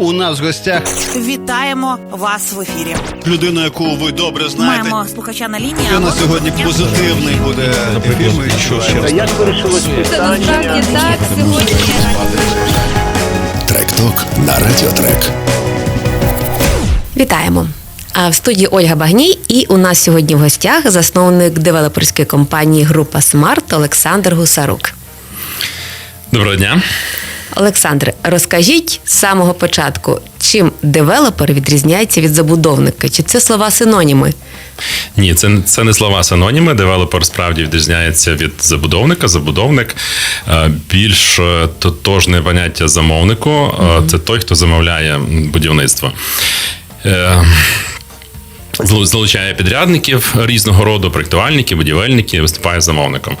у нас в гостях Вітаємо вас в ефірі. людину, яку ви добре знаєте. Маємо слухача на лінії. І у нас Алло, сьогодні позитивний буде ефір. Ми відчуваємо. Як вирішилось Це насправді так сьогодні. Трек-ток на Радіотрек. Вітаємо! А в студії Ольга Багній, і у нас сьогодні в гостях засновник девелоперської компанії Група Смарт Олександр Гусарук. Доброго дня. Олександр, розкажіть з самого початку, чим девелопер відрізняється від забудовника? Чи це слова синоніми? Ні, це, це не слова синоніми. Девелопер справді відрізняється від забудовника. Забудовник е, більш е, тотожне поняття замовнику. Е, Це той, хто замовляє будівництво. Залучає підрядників різного роду, проєктувальники, будівельники, виступає замовником.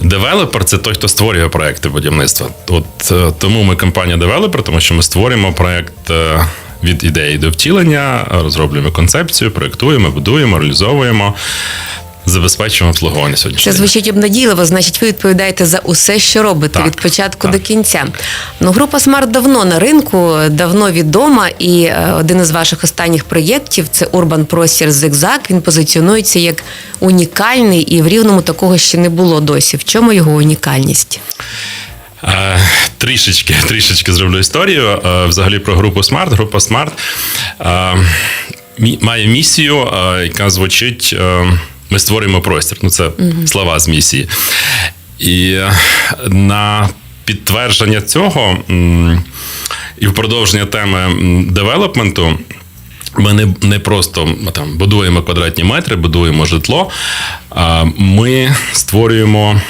Девелопер це той, хто створює проекти будівництва. От е, тому ми компанія девелопер, тому що ми створюємо проект е, від ідеї до втілення, розроблюємо концепцію, проєктуємо, будуємо, реалізовуємо, забезпечуємо обслуговування сьогодні. Це звучить обнадійливо, значить, ви відповідаєте за усе, що робите Так, від початку так. до кінця. Ну, група Смарт давно на ринку, давно відома, і е, один із ваших останніх проєктів це Urban Простір Зигзаг. Він позиціонується як унікальний, і в рівному такого ще не було досі. В чому його унікальність? Е, Трішечки, трішечки зроблю історію. Е, Взагалі про групу Smart. Група Smart е, має місію, е, яка звучить: е, ми створюємо простір. Ну, це слова з місії. І на підтвердження цього і в продовження теми девелопменту. Ми не, не просто там будуємо квадратні метри, будуємо житло. А ми створюємо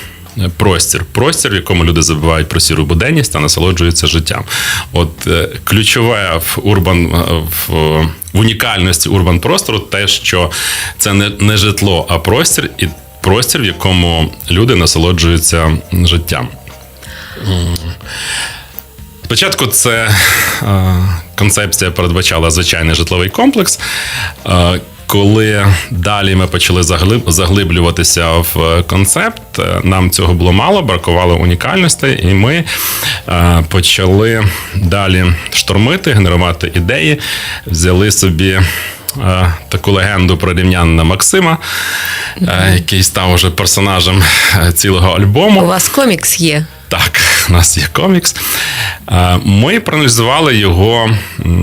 простір. Простір, в якому люди забувають про сіру буденність та насолоджуються життям. От е, ключове в урбан е, в, в унікальності урбан простору те, що це не, не житло, а простір, і простір, в якому люди насолоджуються життям. Спочатку це е, концепція передбачала звичайний житловий комплекс. Коли далі ми почали заглиб- заглиблюватися в е, концепт, е, нам цього було мало, бракувало унікальності, і ми е, почали далі штормити, генерувати ідеї, взяли собі. Таку легенду про рівнянина Максима, е, який став уже персонажем цілого альбому. У вас комікс є. Так, у нас є комікс. Е, Ми проаналізували його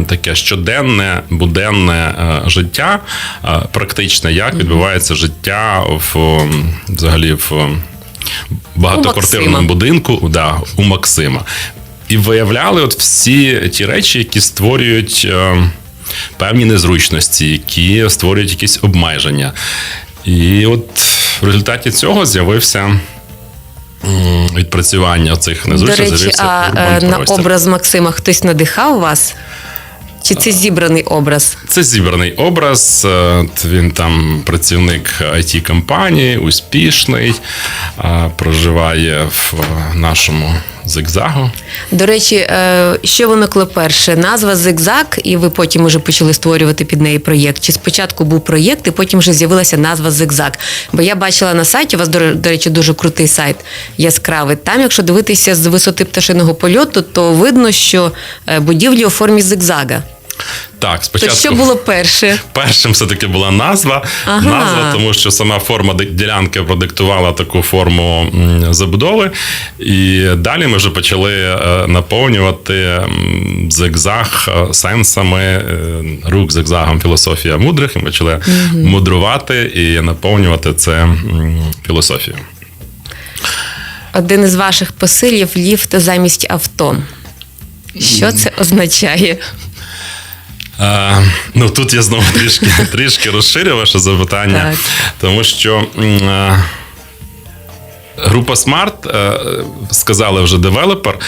таке щоденне, буденне е, життя, е, практичне, як відбувається життя в взагалі в багатоквартирному Максима. будинку да, у Максима. І виявляли от всі ті речі, які створюють певні незручності, які створюють якісь обмеження. І от в результаті цього з'явився відпрацювання цих До речі, а е, на образ Максима хтось надихав вас? Чи це зібраний образ? Це зібраний образ. е, Він там працівник it компанії успішний, е, проживає в нашому зигзагу. До речі, е, що виникло перше? Назва Зигзаг, і ви потім уже почали створювати під неї проєкт. Чи спочатку був проєкт, і потім вже з'явилася назва Зигзаг? Бо я бачила на сайті, у вас, до речі, дуже крутий сайт яскравий. Там, якщо дивитися з висоти пташиного польоту, то видно, що е, будівлі у формі зигзага. Так, То що було перше? першим все-таки була назва. Ага. Назва, тому що сама форма ділянки продиктувала таку форму забудови. І далі ми вже почали е, наповнювати зигзаг е, сенсами, е, рук зигзагом філософія мудрих. І ми почали мудрувати і наповнювати це філософією. Один із ваших посилів ліфт замість авто. Що це означає? А, ну тут я знову трішки, трішки розширю ваше запитання, Так. тому що а, група Smart, е, сказали вже девелопер.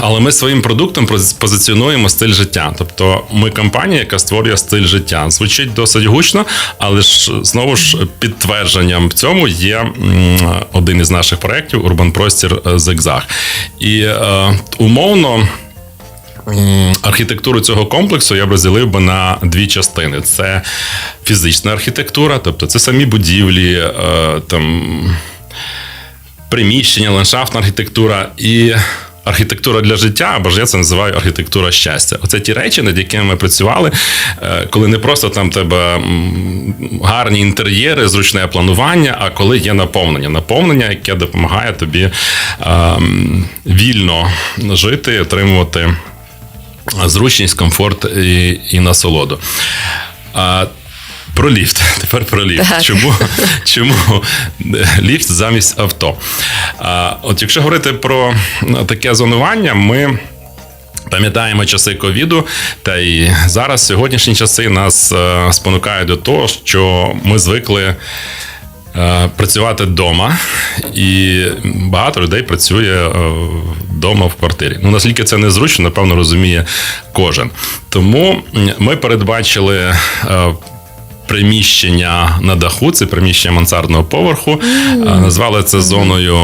Але ми своїм продуктом позиціонуємо стиль життя. Тобто ми компанія, яка створює стиль життя. Звучить досить гучно, але ж знову ж підтвердженням в цьому є один із наших проєктів Урбан Простір е, Зигзаг. І е, умовно. Архітектуру цього комплексу я б розділив би на дві частини: це фізична архітектура, тобто це самі будівлі, е, там приміщення, ландшафтна архітектура і Архітектура для життя, або ж я це називаю архітектура щастя. Оце ті речі, над якими ми працювали, е, коли не просто там тебе гарні інтер'єри, зручне планування, а коли є наповнення. Наповнення, яке допомагає тобі ем, вільно жити, отримувати зручність, комфорт і, і насолоду. А, про ліфт. Тепер про ліфт. Так. Чому, чому ліфт замість авто? А, от якщо говорити про ну, таке зонування, ми. Пам'ятаємо часи ковіду, та й зараз сьогоднішні часи нас е, спонукають до того, що ми звикли працювати вдома, і багато людей працює вдома в квартирі. Ну наскільки це незручно, напевно, розуміє кожен. Тому ми передбачили. е, Приміщення на даху, це приміщення мансардного поверху. Е, Назвали це зоною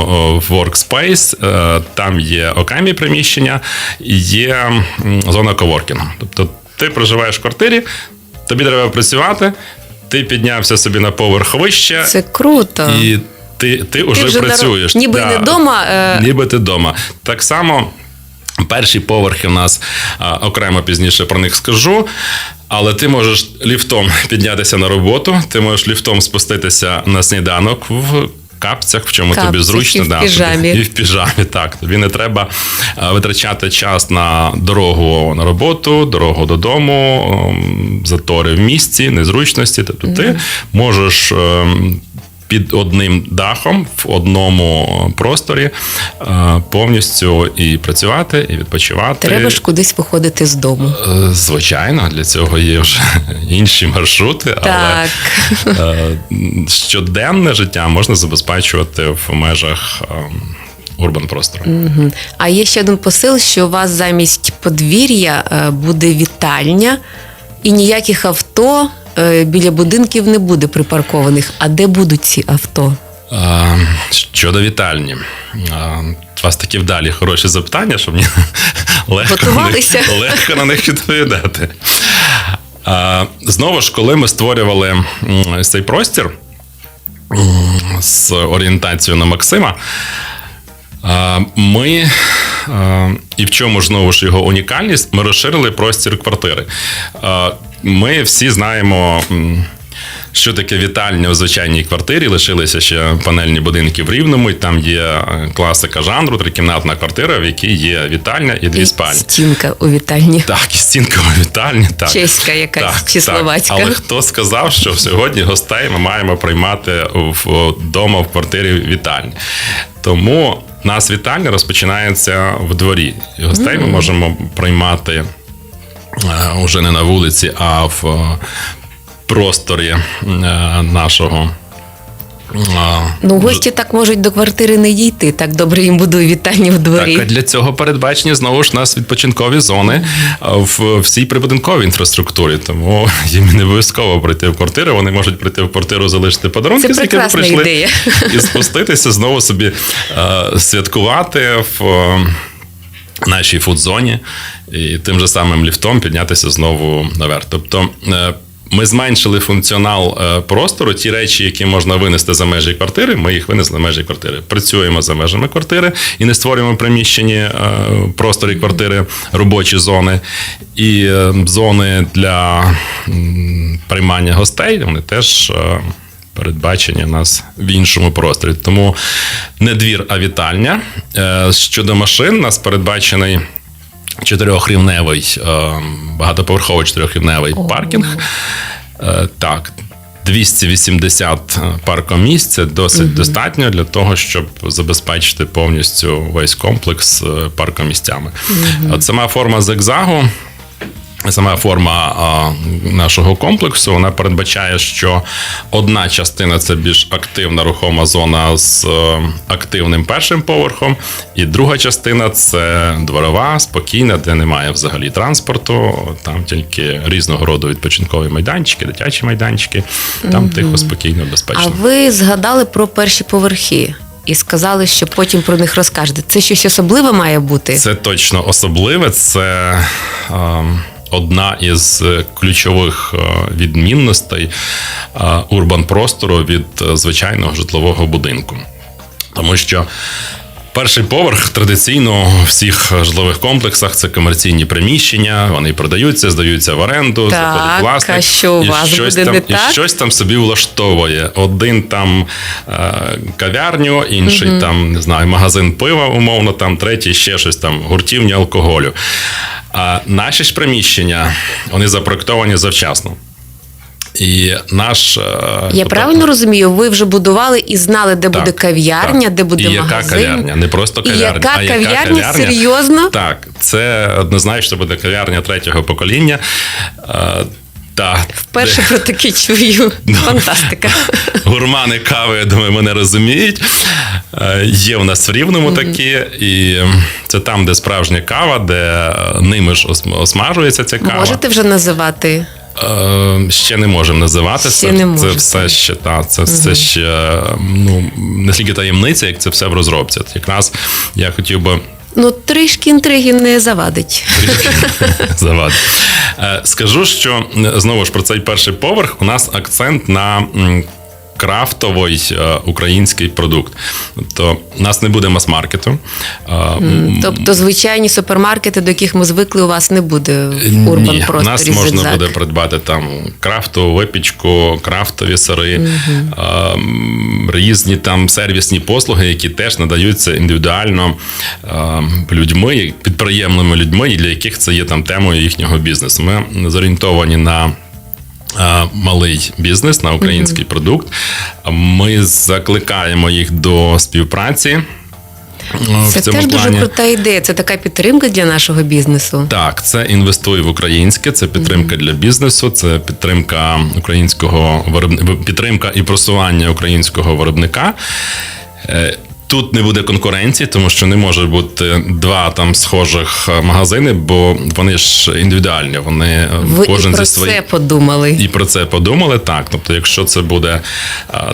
Workspace. Е, Там є окремі приміщення, і є зона коворкінгу. Тобто ти проживаєш в квартирі, тобі треба працювати, ти піднявся собі на поверх вище, Це круто. і ти, ти вже ти працюєш. працюєш. ніби не дома, е. Ніби ти вдома. Так само. Перші поверхи в нас а, окремо пізніше про них скажу. Але ти можеш ліфтом піднятися на роботу, ти можеш ліфтом спуститися на сніданок в капцях, в чому тобі зручно. і в да, піжамі. тобі- і в піжамі, так. Тобі не треба витрачати час на дорогу на роботу, дорогу додому, ем, затори в місті, незручності. Тобто ти можеш. ем, Під одним дахом в одному просторі е, повністю і працювати, і відпочивати. Треба ж кудись виходити з дому. Е, Звичайно, для цього є вже інші маршрути, але Так. е, щоденне життя можна забезпечувати в межах урбан простору. Мгм. А є ще один посил, що у вас замість подвір'я е, буде вітальня, і ніяких авто е, біля будинків не буде припаркованих. А де будуть ці авто? Е, Щодо вітальні. Е, У вас такі вдалі хороші запитання, щоб мені легко, на них, легко на них відповідати. Знову ж, коли ми створювали цей простір з орієнтацією на Максима, ми. І в чому ж знову ж його унікальність? Ми розширили простір квартири. Ми всі знаємо. Що таке вітальня у звичайній квартирі? Лишилися ще панельні будинки в Рівному, і там є е, класика жанру, трикімнатна квартира, в якій є вітальня і дві І спальні. стінка у вітальні. Так, і стінка у вітальні. Так. Чеська якась чи словацька. Але хто сказав, що сьогодні гостей ми маємо приймати вдома в квартирі вітальні? Тому у нас вітальня розпочинається в дворі. І гостей ми можемо приймати е, уже не на вулиці, а в просторі е, нашого. е, Ну, гості так можуть до квартири не дійти. Так добре їм будує вітальні в дворі. Так, для цього передбачені знову ж нас відпочинкові зони в всій прибудинковій інфраструктурі. Тому їм не обов'язково прийти в квартиру. Вони можуть прийти в квартиру, залишити подарунки, з якими прийшли, ідея. і спуститися знову собі е, святкувати в. е, Нашій фудзоні і тим же самим ліфтом піднятися знову наверх. Тобто е, ми зменшили функціонал е, простору. Ті речі, які можна винести за межі квартири, ми їх винесли за межі квартири. Працюємо за межами квартири і не створюємо в приміщенні е, просторі квартири робочі зони. І е, зони для приймання гостей вони теж. Передбачені нас в іншому просторі. Тому не двір, а вітальня. Щодо машин, у нас передбачений чотирьохрівневий, е, багатоповерховий чотирьохрівневий паркінг. Е, Так. 280 паркомісць це досить достатньо для того, щоб забезпечити повністю весь комплекс паркомісцями. Uh -huh. От сама форма зигзагу Сама форма а, нашого комплексу вона передбачає, що одна частина це більш активна рухома зона з е, активним першим поверхом, і друга частина це дворова, спокійна, де немає взагалі транспорту. Там тільки різного роду відпочинкові майданчики, дитячі майданчики. Там тихо, спокійно, А ви згадали про перші поверхи і сказали, що потім про них розкажете. Це щось особливе має бути? Це точно особливе. Це е, одна із е, ключових е, відмінностей е, урбан простору від звичайного житлового будинку. Тому що Перший поверх традиційно в всіх житлових комплексах це комерційні приміщення. Вони продаються, здаються в оренду, Так, заходить власник. а що у і вас щось буде там, не і так? щось там собі влаштовує. Один там е, кав'ярню, інший там не знаю, магазин пива, умовно, там третій ще щось там, гуртівня алкоголю. А наші ж приміщення вони запроектовані завчасно. І наш е, Я тобто- правильно розумію, ви вже будували і знали, де Так, буде кав'ярня, так. де буде і магазин. яка кав'ярня, не просто кав'ярня. яка а яка кав'ярня? Серйозно? Так, це однозначно буде кав'ярня третього покоління. Та, Вперше про таке чую. Фантастика. Гурмани кави, я думаю, мене розуміють. Е, Є в нас в рівному такі, і це там, де справжня кава, де е, ними ж осмажується ця кава. Можете вже називати? Е, Ще не можемо називати Ще це. не це все ще та це все ще ну не стільки таємниця, як це все в розробці. Якраз я хотів би Ну, трішки інтриги не завадить. трішки завадити. Е, Скажу, що знову ж про цей перший поверх у нас акцент на. Крафтовий е, український продукт. Тобто у нас не буде мас-маркету. Тобто звичайні супермаркети, до яких ми звикли, у вас не буде в Ні, урбан у нас можна «Зигзаг». буде придбати там крафтову випічку, крафтові сири, ем, різні там сервісні послуги, які теж надаються індивідуально людьми, підприємними людьми, для яких це є там темою їхнього бізнесу. Ми зорієнтовані на. Е, Малий бізнес на український продукт. Ми закликаємо їх до співпраці. е, в Це цьому теж дуже крута ідея. Це така підтримка для нашого бізнесу. Так, це інвестуй в українське, це підтримка для бізнесу, це підтримка українського виробника, підтримка і просування українського виробника. Е, Тут не буде конкуренції, тому що не може бути два там схожих е, магазини, бо вони ж індивідуальні. Вони е, Ви кожен і про зі своїм. це подумали. І про це подумали так. Тобто, якщо це буде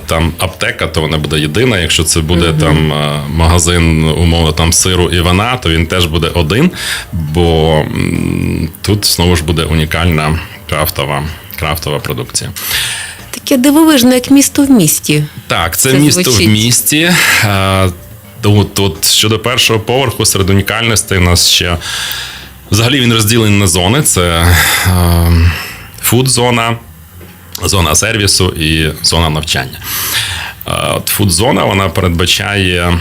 там аптека, то вона буде єдина. Якщо це буде там магазин, умовно там сиру і вина, то він теж буде один. Бо тут знову ж буде унікальна крафтова, крафтова продукція. Таке дивовижне, як місто в місті. Так, це, Це місто звучить. в місті. От, от щодо першого поверху серед унікальностей, у нас ще взагалі він розділений на зони: це фуд-зона, зона сервісу і зона навчання. От фудзона вона передбачає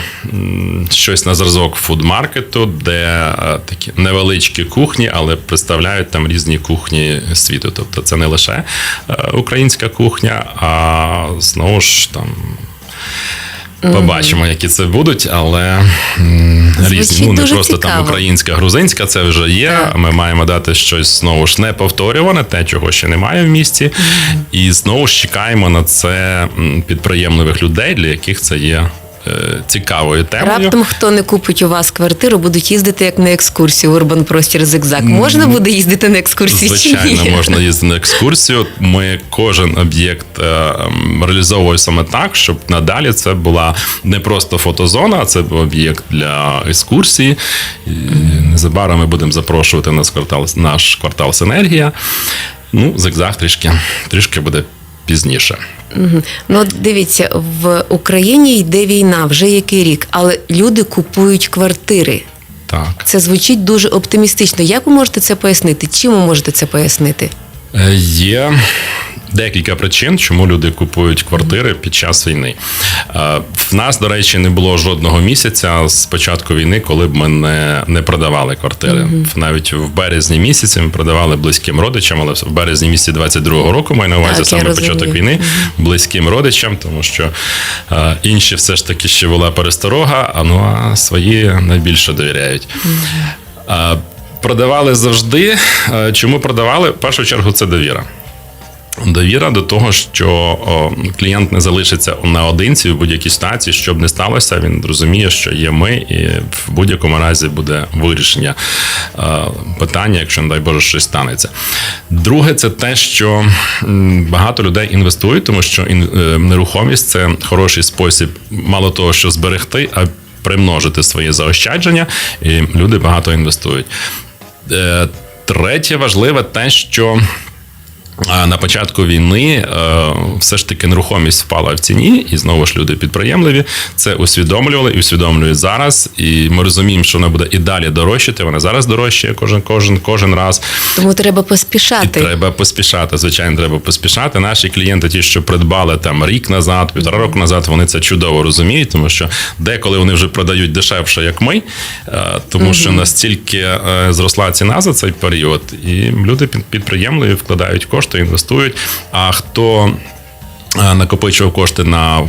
щось на зразок фудмаркету, де такі невеличкі кухні, але представляють там різні кухні світу. Тобто це не лише е, українська кухня, а знову ж там. Побачимо, які це будуть, але різні. Ну не просто просто там українська, грузинська, це вже є. Так. Ми маємо дати щось знову ж не повторюване, те, чого ще немає в місті. І знову ж чекаємо на це підприємливих людей, для яких це є цікавою темою. Раптом хто не купить у вас квартиру, будуть їздити як на екскурсію Урбан Простір Зигзаг. Можна буде їздити на екскурсії чи ні? можна їздити на екскурсію. Ми кожен об'єкт е, реалізовуємо саме так, щоб надалі це була не просто фотозона, а це був об'єкт для екскурсії. І незабаром ми будемо запрошувати наш квартал, наш квартал Синергія. Ну, зигзаг трішки, трішки буде пізніше. Ну, от дивіться, в Україні йде війна вже який рік, але люди купують квартири. Так. Це звучить дуже оптимістично. Як ви можете це пояснити? Чим ви можете це пояснити? Е, Є декілька причин, чому люди купують квартири під час війни. Е, В нас, до речі, не було жодного місяця з початку війни, коли б ми не, не продавали квартири. Навіть в березні місяці ми продавали близьким родичам, але в березні місяці 22-го року маю на увазі Так, саме початок війни близьким родичам, тому що е, інші все ж таки ще була пересторога, а ну а свої найбільше довіряють. Е, Продавали завжди. Е, Чому продавали? В першу чергу це довіра. Довіра до того, що клієнт не залишиться наодинці в будь-якій ситуації, що б не сталося, він розуміє, що є ми, і в будь-якому разі буде вирішення е, питання, якщо не дай Боже щось станеться. Друге, це те, що багато людей інвестують, тому що е, нерухомість це хороший спосіб, мало того, що зберегти, а примножити свої заощадження, і люди багато інвестують. Е, Третє важливе те, що А на початку війни е, все ж таки нерухомість впала в ціні, і знову ж люди підприємливі це усвідомлювали і усвідомлюють зараз. І ми розуміємо, що вона буде і далі дорожчати. Вона зараз дорожчає кожен, кожен, кожен раз. Тому треба І поспішати. треба поспішати. Звичайно, треба поспішати. Наші клієнти, ті, що придбали там рік назад, півтора року назад, вони це чудово розуміють, тому що деколи вони вже продають дешевше, як ми, е, тому що настільки е, зросла ціна за цей період, і люди під- підприємливі вкладають кошти, інвестують. А хто е, накопичував кошти на,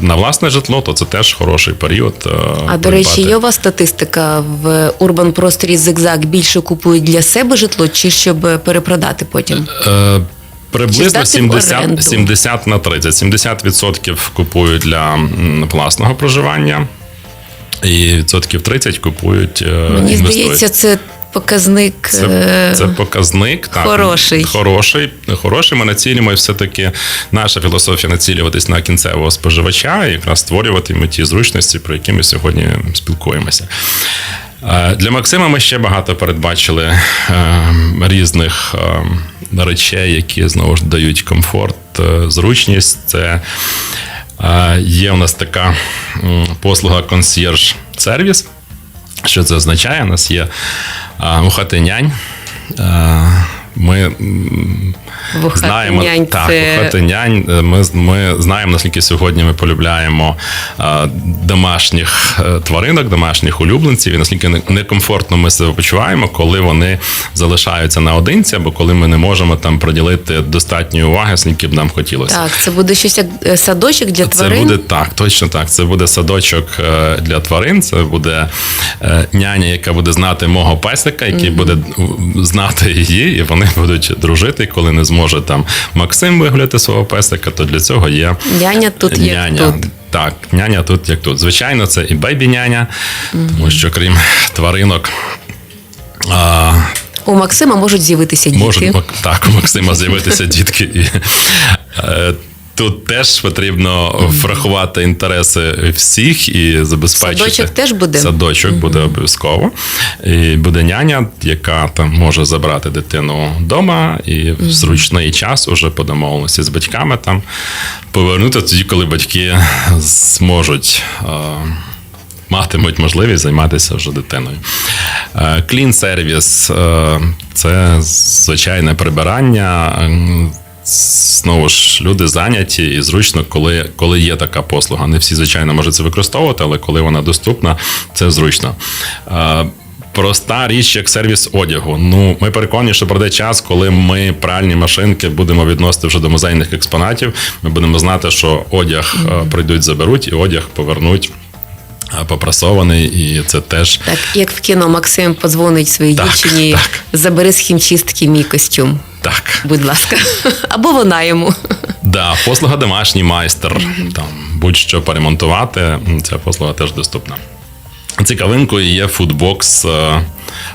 на власне житло, то це теж хороший період. е, А до речі, є у вас статистика в урбан просторі зигзаг більше купують для себе житло, чи щоб перепродати потім? Е, Приблизно здати 70, 70 на 30. 70% купують для власного проживання, і відсотків 30 купують е, Мені інвестують. здається, це показник. Це, е, це показник так, хороший. Хороший, хороший. Ми націлюємо все-таки наша філософія націлюватись на кінцевого споживача і якраз створювати йому ті зручності, про які ми сьогодні спілкуємося. Е, Для Максима ми ще багато передбачили е, різних речей, які знову ж дають комфорт, зручність. Це є у нас така послуга консьєрж-сервіс. Що це означає? У нас є у хати нянь. Ми знаємо так, нянь. е, Ми, ми знаємо, наскільки сьогодні ми полюбляємо а, домашніх е, тваринок, домашніх улюбленців, і наскільки некомфортно ми себе почуваємо, коли вони залишаються наодинці, або коли ми не можемо там приділити достатньої уваги, скільки б нам хотілося. Так, це буде щось як е, садочок для тварин. Це буде так, точно так. Це буде садочок е, для тварин. Це буде е, няня, яка буде знати мого песика, який буде знати її, і вони будуть дружити. Коли не зможе там Максим вигуляти свого песика, то для цього є Няня тут як няня. тут. Так, няня тут як тут. Звичайно, це і бейбі-няня, тому що крім тваринок. А, У Максима можуть з'явитися діти. Можуть, так, у Максима з'явитися дітки. І, е, Тут теж потрібно врахувати інтереси всіх і забезпечити. Садочок теж буде? Садочок буде обов'язково. І буде няня, яка там може забрати дитину вдома і в зручний час уже по домовленості з батьками там повернути тоді, коли батьки зможуть. е, матимуть можливість займатися вже дитиною. Клін сервіс це звичайне прибирання. Знову ж люди зайняті і зручно, коли, коли є така послуга. Не всі, звичайно, можуть це використовувати, але коли вона доступна, це зручно. Проста річ, як сервіс одягу. Ну, ми переконані, що пройде час, коли ми пральні машинки будемо відносити вже до музейних експонатів. Ми будемо знати, що одяг прийдуть, заберуть, і одяг повернуть попрасований, і це теж Так, як в кіно Максим подзвонить своїй дівчині, забери з хімчистки мій костюм. Так. Будь ласка. Або вона йому. Да, послуга домашній майстер. Там будь-що поремонтувати. Ця послуга теж доступна. Цікавинкою є фудбокс е, е,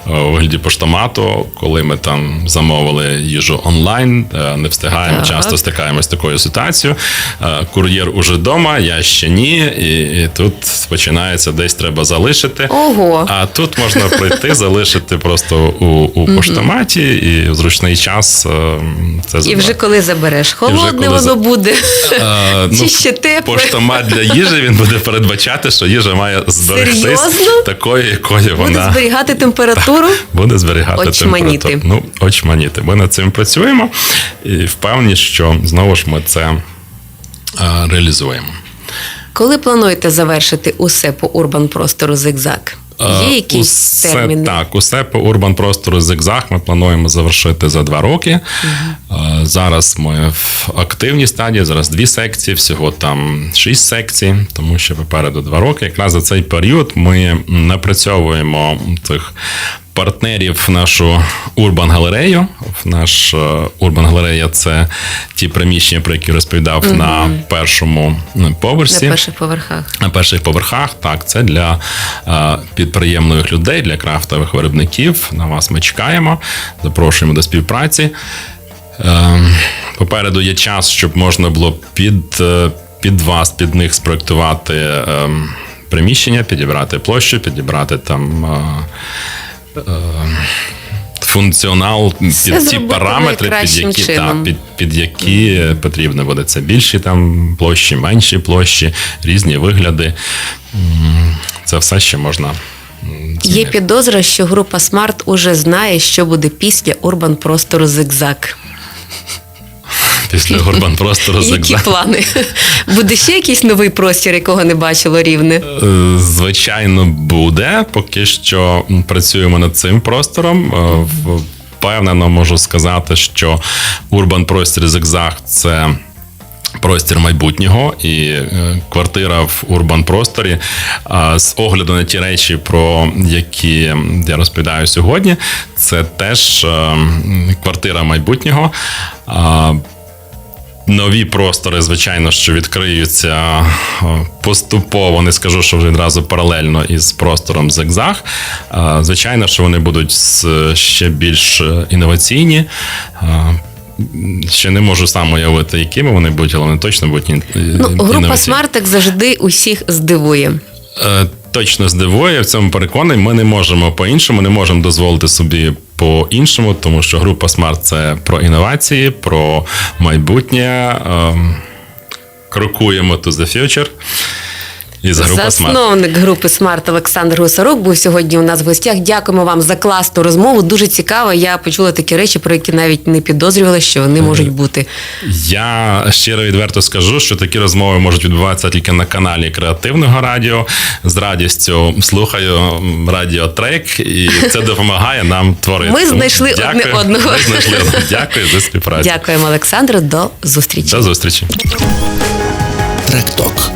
у вигляді поштомату, коли ми там замовили їжу онлайн, е, не встигаємо, Так. часто стикаємося з такою ситуацією. Е, Кур'єр уже вдома, я ще ні, і, і тут починається десь треба залишити. Ого. А тут можна прийти, залишити просто у, у поштоматі, і в зручний час е, це І вже коли забереш, холодне коли воно буде. Е, Чи ще тепле? Поштомат для їжі він буде передбачати, що їжа має зберегтись Серйозно? такою, якою Буде вона зберігати температуру. Буде зберігати Очманіти. температуру. Ну, очманіти. Ми над цим працюємо і впевнені, що знову ж ми це е, реалізуємо. Коли плануєте завершити усе по урбан простору зигзаг? Є Е, якісь усе, терміни? Так, усе по урбан простору зигзаг ми плануємо завершити за два роки. Е, Зараз ми в активній стадії, зараз дві секції, всього там шість секцій, тому що попереду два роки. Якраз за цей період ми напрацьовуємо цих. Партнерів в нашу урбан галерею. Наш урбан галерея це ті приміщення, про які розповідав на першому поверсі. На перших поверхах. На перших поверхах, так, це для е, підприємних людей, для крафтових виробників. На вас ми чекаємо, запрошуємо до співпраці. Е, попереду є час, щоб можна було під, е, під вас, під них спроектувати е, приміщення, підібрати площу, підібрати там. Е, функціонал під ті параметри, під які, та, під, під які потрібно буде. Це більші там площі, менші площі, різні вигляди. Це все ще можна. Змінити. Є підозра, що група Смарт уже знає, що буде після урбан простору зигзаг. Після Горбан простору Які плани? Буде ще якийсь новий простір, якого не бачило рівне? Е, Звичайно, буде. Поки що працюємо над цим простором. Е, Впевнено можу сказати, що урбан простір зигзаг це. Простір майбутнього і е, квартира в урбан просторі. З огляду на ті речі, про які я розповідаю сьогодні, це теж квартира майбутнього. Нові простори, звичайно, що відкриються е, поступово, не скажу, що вже відразу паралельно із простором зигзаг. Е, Звичайно, що вони будуть ще більш е, інноваційні. Ще не можу сам уявити, якими вони будуть, але вони точно будуть Ну, група інноваційні. Завжди, усіх здивує. Точно здивує, в цьому переконаний. Ми не можемо по-іншому, не можемо дозволити собі по-іншому, тому що група Smart – це про інновації, про майбутнє. Ем, Крокуємо to the future. Із група Smart. Засновник групи Смарт Олександр Гусарук був сьогодні у нас в гостях. Дякуємо вам за класну розмову. Дуже цікаво. Я почула такі речі, про які навіть не підозрювала, що вони можуть бути. Я щиро відверто скажу, що такі розмови можуть відбуватися тільки на каналі креативного радіо. З радістю слухаю радіотрек, і це допомагає нам творити. Ми знайшли одне одного. Ми знайшли. Дякую за співпрацю. Дякуємо, Олександру. До зустрічі. До зустрічі. Трек-ток.